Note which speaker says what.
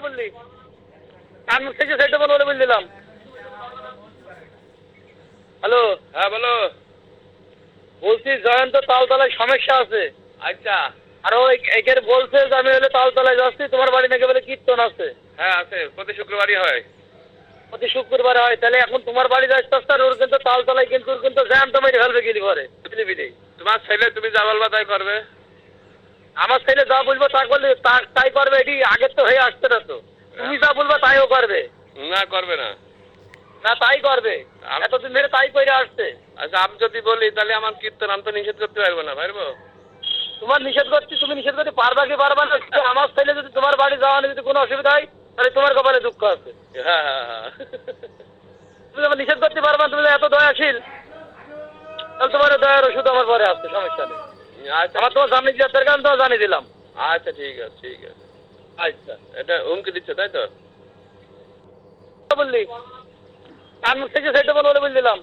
Speaker 1: বললি? কান মুখ থেকে সেটা বলে বলে দিলাম হ্যালো?
Speaker 2: হ্যাঁ বলো।
Speaker 1: বলছি জয়ন্ত তালতলায় সমস্যা আছে।
Speaker 2: আচ্ছা।
Speaker 1: আর ও একের বলছে যে আমি হলে তালতলায় যাচ্ছি তোমার বাড়ি নাকি বলে কীর্তন আছে।
Speaker 2: হ্যাঁ আছে। প্রতি শুক্রবারই হয়।
Speaker 1: প্রতি শুক্রবার হয়। তাহলে এখন তোমার বাড়ি যাচ্ছে আর ওর কিন্তু তালতলায় কিন্তু ওর কিন্তু জ্যাম তো মেরে ফেলবে গেলি পরে বুঝলি
Speaker 2: তোমার ছেলে তুমি যা বলবা তাই করবে।
Speaker 1: আমার ছেলে যা বলব তা করলে তাই করবে এটি আগের তো হয়ে আসছে না তো। তুমি যা বলবা তাইও করবে।
Speaker 2: না করবে না।
Speaker 1: না তাই করবে। এতদিন ধরে তাই করে আসছে।
Speaker 2: আচ্ছা আমি যদি বলি তাহলে আমার কীর্তন আমি তো নিষেধ করতে পারব না পারব?
Speaker 1: তোমার নিষেধ করছি তুমি নিষেধ করতে পারবা কি পারবা না আমার ছেলে যদি তোমার বাড়ি যাওয়া যদি কোনো অসুবিধা হয় তাহলে তোমার কপালে দুঃখ আছে।
Speaker 2: হ্যাঁ হ্যাঁ হ্যাঁ।
Speaker 1: তুমি আমার নিষেধ করতে পারবা তুমি এত দয়াশীল। তাহলে তোমার দয়ার ওষুধ আমার পরে আসছে সমস্যা নেই।
Speaker 2: আচ্ছা
Speaker 1: আমার তোমার সামনে দেওয়ার দরকার জানিয়ে দিলাম।
Speaker 2: আচ্ছা ঠিক আছে ঠিক আছে।
Speaker 1: আচ্ছা
Speaker 2: এটা হুমকি দিচ্ছে, তাই তো?
Speaker 1: বললি? আমি মুখ সেটা বলে বলে দিলাম